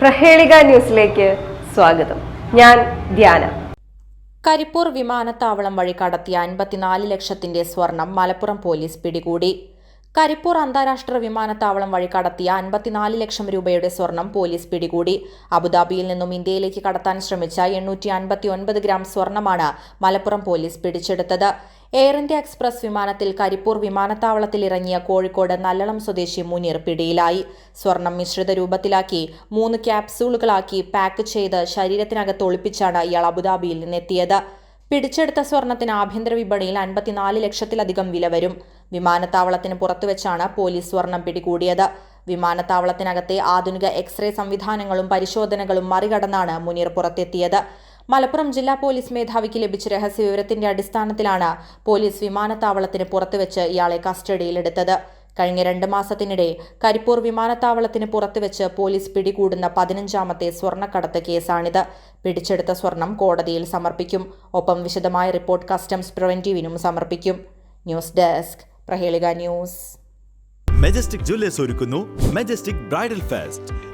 പ്രഹേളിക ന്യൂസിലേക്ക് സ്വാഗതം. ഞാൻ ധ്യാന. കരിപ്പൂർ വിമാനത്താവളം വഴി കടത്തിയ അൻപത്തിനാല് ലക്ഷത്തിന്റെ സ്വർണം മലപ്പുറം പോലീസ് പിടികൂടി. കരിപ്പൂർ അന്താരാഷ്ട്ര വിമാനത്താവളം വഴി കടത്തിയ അൻപത്തിനാല് ലക്ഷം രൂപയുടെ സ്വർണം പോലീസ് പിടികൂടി. അബുദാബിയിൽ നിന്നും ഇന്ത്യയിലേക്ക് കടത്താൻ ശ്രമിച്ച എണ്ണൂറ്റി അൻപത്തി ഒൻപത് ഗ്രാം സ്വർണമാണ് മലപ്പുറം പോലീസ് പിടിച്ചെടുത്തത്. എയർ ഇന്ത്യ എക്സ്പ്രസ് വിമാനത്തിൽ കരിപ്പൂർ വിമാനത്താവളത്തിൽ ഇറങ്ങിയ കോഴിക്കോട് നല്ലളം സ്വദേശി മുനീർ പിടിയിലായി. സ്വർണം മിശ്രിത രൂപത്തിലാക്കി മൂന്ന് ക്യാപ്സൂളുകളാക്കി പാക്ക് ചെയ്ത് ശരീരത്തിനകത്ത് ഒളിപ്പിച്ചാണ് ഇയാൾ അബുദാബിയിൽ നിന്നെത്തിയത്. പിടിച്ചെടുത്ത സ്വർണത്തിന് ആഭ്യന്തര വിപണിയിൽ അൻപത്തിനാല് ലക്ഷത്തിലധികം വില വരും. വിമാനത്താവളത്തിന് പുറത്തുവച്ചാണ് പോലീസ് സ്വർണം പിടികൂടിയത്. വിമാനത്താവളത്തിനകത്തെ ആധുനിക എക്സ്റേ സംവിധാനങ്ങളും പരിശോധനകളും മറികടന്നാണ് മുനീർ പുറത്തെത്തിയത്. മലപ്പുറം ജില്ലാ പോലീസ് മേധാവിക്ക് ലഭിച്ച രഹസ്യവിവരത്തിന്റെ അടിസ്ഥാനത്തിലാണ് പോലീസ് വിമാനത്താവളത്തിന് പുറത്തുവച്ച് ഇയാളെ കസ്റ്റഡിയിലെടുത്തത്. കഴിഞ്ഞ രണ്ട് മാസത്തിനിടെ കരിപ്പൂർ വിമാനത്താവളത്തിന് പുറത്തുവച്ച് പോലീസ് പിടികൂടുന്ന പതിനഞ്ചാമത്തെ സ്വർണക്കടത്ത് കേസാണിത്. പിടിച്ചെടുത്ത സ്വർണം കോടതിയിൽ സമർപ്പിക്കും. ഒപ്പം വിശദമായ റിപ്പോർട്ട് കസ്റ്റംസ് പ്രിവന്റീവിനും സമർപ്പിക്കും. News desk Prahelika news. Majestic Jewellers ഒരുക്കുന്നു Majestic bridal fest.